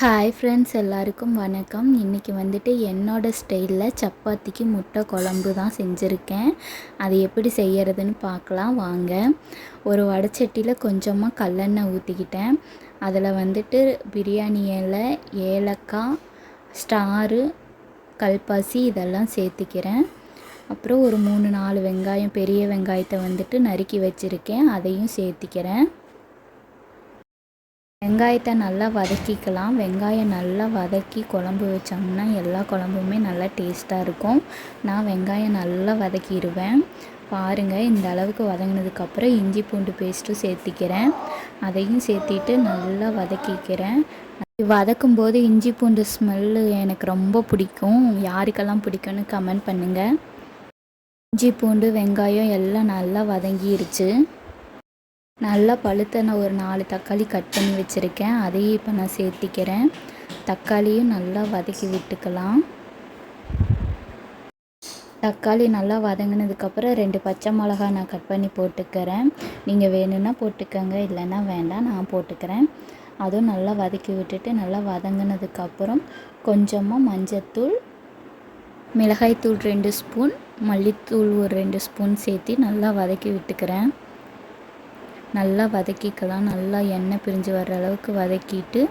Hi friends எல்லாருக்கும் வணக்கம். இன்றைக்கி வந்துட்டு என்னோடய ஸ்டைலில் சப்பாத்திக்கு முட்டை குழம்பு தான் செஞ்சுருக்கேன். அது எப்படி செய்கிறதுன்னு பார்க்கலாம் வாங்க. ஒரு வடச்சட்டியில் கொஞ்சமாக கல்லெண்ணெய் ஊற்றிக்கிட்டேன் அதில் வந்துட்டு பிரியாணி இலை ஏலக்காய் ஸ்டாரு கல்பாசி இதெல்லாம் சேர்த்திக்கிறேன். அப்புறம் ஒரு மூணு நாலு வெங்காயம் பெரிய வெங்காயத்தை வந்துட்டு நறுக்கி வச்சுருக்கேன். அதையும் சேர்த்திக்கிறேன். வெங்காயத்தை நல்லா வதக்கிக்கலாம். வெங்காயம் நல்லா வதக்கி குழம்பு வச்சோம்னா எல்லா குழம்புமே நல்லா டேஸ்ட்டாக இருக்கும். நான் வெங்காயம் நல்லா வதக்கிடுவேன் பாருங்கள் இந்த அளவுக்கு வதங்கினதுக்கப்புறம் இஞ்சி பூண்டு பேஸ்ட்டும் சேர்த்திக்கிறேன். அதையும் சேர்த்திட்டு நல்லா வதக்கிக்கிறேன். வதக்கும் போது இஞ்சி பூண்டு ஸ்மெல்லு எனக்கு ரொம்ப பிடிக்கும். யாருக்கெல்லாம் பிடிக்கும்னு கமெண்ட் பண்ணுங்கள் இஞ்சி பூண்டு வெங்காயம் எல்லாம் நல்லா வதங்கிருச்சு. நல்லா பழுத்தன ஒரு நாலு தக்காளி கட் பண்ணி வச்சுருக்கேன். அதையும் இப்போ நான் சேர்த்திக்கிறேன். தக்காளியும் நல்லா வதக்கி விட்டுக்கலாம். தக்காளி நல்லா வதங்கினதுக்கப்புறம் ரெண்டு பச்சை மிளகா நான் கட் பண்ணி போட்டுக்கிறேன். நீங்கள் வேணும்னா போட்டுக்கோங்க இல்லைன்னா வேண்டாம் நான் போட்டுக்கிறேன். அதுவும் நல்லா வதக்கி விட்டுட்டு நல்லா வதங்கினதுக்கப்புறம் கொஞ்சமாக மஞ்சத்தூள் மிளகாய்த்தூள் ரெண்டு ஸ்பூன் மல்லித்தூள் ஒரு ரெண்டு ஸ்பூன் சேர்த்து நல்லா வதக்கி விட்டுக்கிறேன். நல்லா வதக்கிக்கலாம். நல்லா எண்ணெய் பிரிஞ்சு வர்ற அளவுக்கு வதக்கிட்டு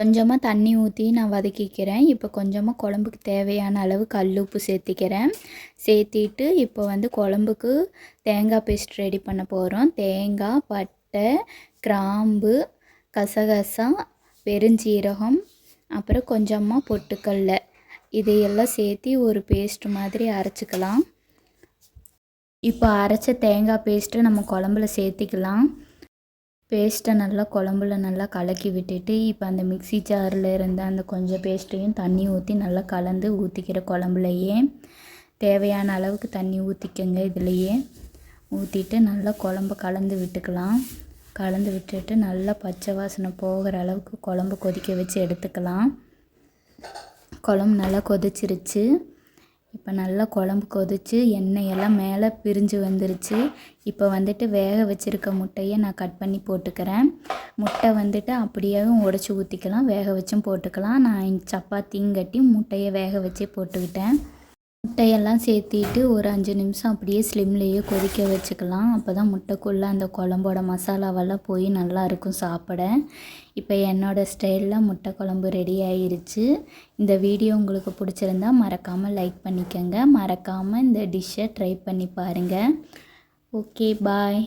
கொஞ்சமாக தண்ணி ஊற்றி நான் வதக்கிக்கிறேன். இப்போ கொஞ்சமாக குழம்புக்கு தேவையான அளவு கல் உப்பு சேர்த்திக்கிறேன். சேர்த்திட்டு இப்போ வந்து குழம்புக்கு தேங்காய் பேஸ்ட் ரெடி பண்ண போகிறோம் தேங்காய் பட்டை கிராம்பு கசகசா பெருஞ்சீரகம் அப்புறம் கொஞ்சமாக பொட்டுக்கல்ல. இதையெல்லாம் சேர்த்தி ஒரு பேஸ்ட் மாதிரி அரைச்சிக்கலாம். இப்போ அரைச்ச தேங்காய் பேஸ்ட்டு நம்ம குழம்புல சேர்த்திக்கலாம். பேஸ்ட்டை நல்லா குழம்புல நல்லா கலக்கி விட்டுட்டு இப்போ அந்த மிக்சி ஜாரில் இருந்த அந்த கொஞ்சம் பேஸ்ட்டையும் தண்ணி ஊற்றி நல்லா கலந்து ஊற்றிக்கிற குழம்புலையே தேவையான அளவுக்கு தண்ணி ஊற்றிக்கங்க இதுலையே. ஊற்றிட்டு நல்லா குழம்பு கலந்து விட்டுக்கலாம். கலந்து விட்டுட்டு நல்லா பச்சை வாசனை போகிற அளவுக்கு குழம்பு கொதிக்க வச்சு எடுத்துக்கலாம். குழம்பு நல்லா கொதிச்சிருச்சு. இப்போ நல்லா குழம்பு கொதித்து எண்ணெயெல்லாம் மேலே பிரிஞ்சு வந்துருச்சு. இப்போ வந்துட்டு வேக வச்சுருக்க முட்டையை நான் கட் பண்ணி போட்டுக்கிறேன். முட்டை வந்துட்டு அப்படியேவும் உடச்சி ஊற்றிக்கலாம் வேக வச்சும் போட்டுக்கலாம். நான் சப்பாத்தியும் கட்டி முட்டையை வேக வச்சே போட்டுக்கிட்டேன். முட்டையெல்லாம் சேர்த்திட்டு ஒரு அஞ்சு நிமிஷம் அப்படியே ஸ்லிம்லேயே கொதிக்க வச்சுக்கலாம். அப்போ தான் முட்டைக்குள்ளே அந்த குழம்போட மசாலாவெல்லாம் போய் நல்லா இருக்கும் சாப்பிட. இப்போ என்னோடய ஸ்டைலில் முட்டை குழம்பு ரெடி ஆயிருச்சு. இந்த வீடியோ உங்களுக்கு பிடிச்சிருந்தா மறக்காமல் லைக் பண்ணிக்கோங்க. மறக்காமல் இந்த டிஷ்ஷை ட்ரை பண்ணி பாருங்கள் ஓகே பாய்